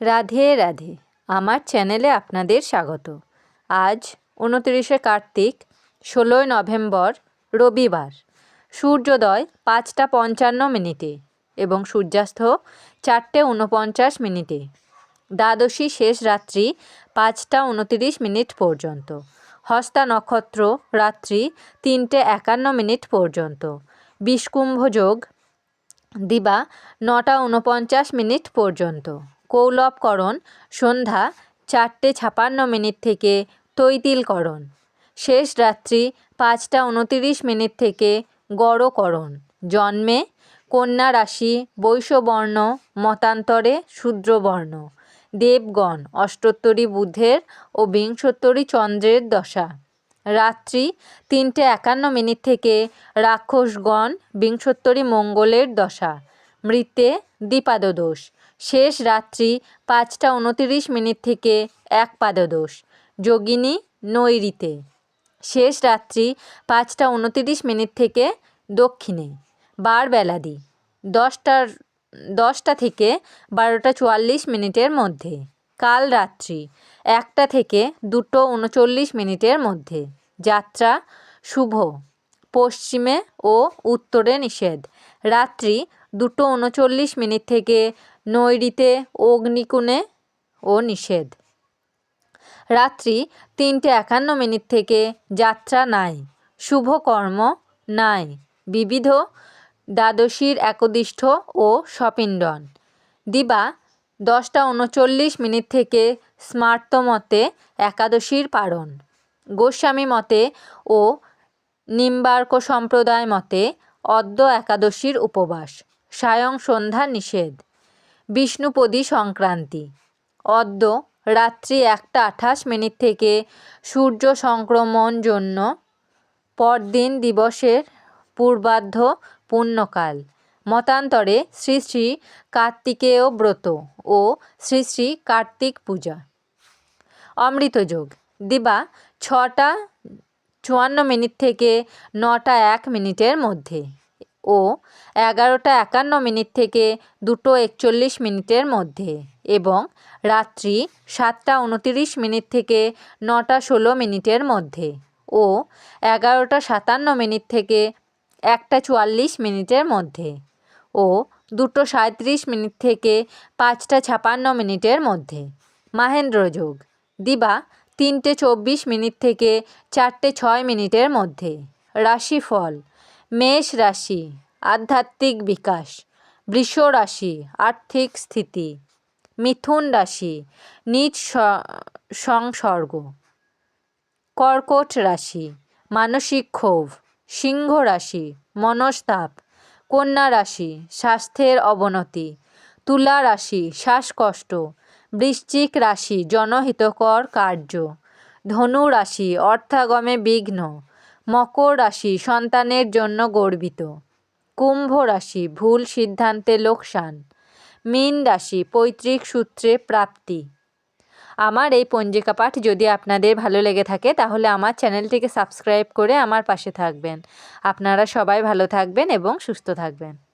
রাধে রাধে। আমার চ্যানেলে আপনাদের স্বাগত। আজ উনতিরিশে কার্তিক, ষোলোই নভেম্বর, রবিবার। সূর্যোদয় পাঁচটা পঞ্চান্ন মিনিটে এবং সূর্যাস্ত চারটে উনপঞ্চাশ মিনিটে। দ্বাদশী শেষ রাত্রি পাঁচটা উনতিরিশ মিনিট পর্যন্ত। হস্তা নক্ষত্র রাত্রি তিনটে একান্ন মিনিট পর্যন্ত। বিষকুম্ভ যোগ দিবা নটা উনপঞ্চাশ মিনিট পর্যন্ত। কৌলবকরণ, সন্ধ্যা চারটে ছাপান্ন মিনিট থেকে তৈতিলকরণ। শেষ রাত্রি পাঁচটা উনতিরিশ মিনিট থেকে গড়করণ। জন্মে কন্যা রাশি বৈশ্যবর্ণ মতান্তরে শূদ্রবর্ণ। দেবগণ, অষ্টোত্তরী বুধের ও বিংশোত্তরী চন্দ্রের দশা। রাত্রি তিনটে একান্ন মিনিট থেকে রাক্ষসগণ, বিংশোত্তরী মঙ্গলের দশা। মৃতে দ্বিপাদদোষ। শেষ রাত্রি পাঁচটা উনতিরিশ মিনিট থেকে এক পাদদোষ যোগিনী নৈরিতে। শেষ রাত্রি পাঁচটা উনতিরিশ মিনিট থেকে দক্ষিণে বার বেলাদি দশটার, দশটা থেকে বারোটা চুয়াল্লিশ মিনিটের মধ্যে। কাল রাত্রি একটা থেকে দুটো উনচল্লিশ মিনিটের মধ্যে। যাত্রা শুভ, পশ্চিমে ও উত্তরে নিষেধ। রাত্রি দুটো উনচল্লিশ মিনিট থেকে নৈরিতে অগ্নিকুণে ও নিষেধ। রাত্রি তিনটে একান্ন মিনিট থেকে যাত্রা নাই, শুভ কর্ম নাই, বিবিধ দ্বাদশীর একদিষ্ঠ ও সপিণ্ডন। দিবা দশটা উনচল্লিশ মিনিট থেকে স্মার্ত মতে একাদশীর পারণ। গোস্বামী মতে ও নিম্বার্ক সম্প্রদায় মতে অদ্য একাদশীর উপবাস, সায়ং সন্ধ্যা নিষেধ। বিষ্ণুপদী সংক্রান্তি। অদ্য রাত্রি একটা আঠাশ মিনিট থেকে সূর্য সংক্রমণ জন্য পরদিন দিবসের পূর্বার্ধ পুণ্যকাল মতান্তরে শ্রী শ্রী কার্তিকেয় ব্রত ও শ্রী শ্রী কার্তিক পূজা। অমৃতযোগ দিবা ছটা চুয়ান্ন মিনিট থেকে নটা এক মিনিটের মধ্যে। ও এগারোটা একান্ন মিনিট থেকে দুটো একচল্লিশ মিনিটের মধ্যে এবং রাত্রি সাতটা উনতিরিশ মিনিট থেকে নটা ষোলো মিনিটের মধ্যে ও এগারোটা সাতান্ন মিনিট থেকে একটা চুয়াল্লিশ মিনিটের মধ্যে ও দুটো সাঁত্রিশ মিনিট থেকে পাঁচটা ছাপান্ন মিনিটের মধ্যে। মাহেন্দ্র যোগ, দিবা তিনটে চব্বিশ মিনিট থেকে চারটে ছয় মিনিটের মধ্যে। রাশিফল মেষ রাশি, আধ্যাত্মিক বিকাশ, বৃষ রাশি, আর্থিক স্থিতি, মিথুন রাশি, নিজ সংসর্গ। কর্কট রাশি, মানসিক ক্ষোভ, সিংহ রাশি, মনস্তাপ, কন্যা রাশি, স্বাস্থ্যের অবনতি, তুলা রাশি, শ্বাসকষ্ট, বৃশ্চিক রাশি, জনহিতকর কার্য, ধনু রাশি, অর্থাগমে বিঘ্ন মকর রাশি সন্তানের জন্য গর্বিত। কুম্ভ রাশি ভুল সিদ্ধান্তে লোকসান। মীন রাশি পৈতৃক সূত্রে প্রাপ্তি। আমার এই পঞ্জিকা পাঠ যদি আপনাদের ভালো লেগে থাকে, তাহলে আমার চ্যানেলটিকে সাবস্ক্রাইব করে আমার পাশে থাকবেন। আপনারা সবাই ভালো থাকবেন এবং সুস্থ থাকবেন।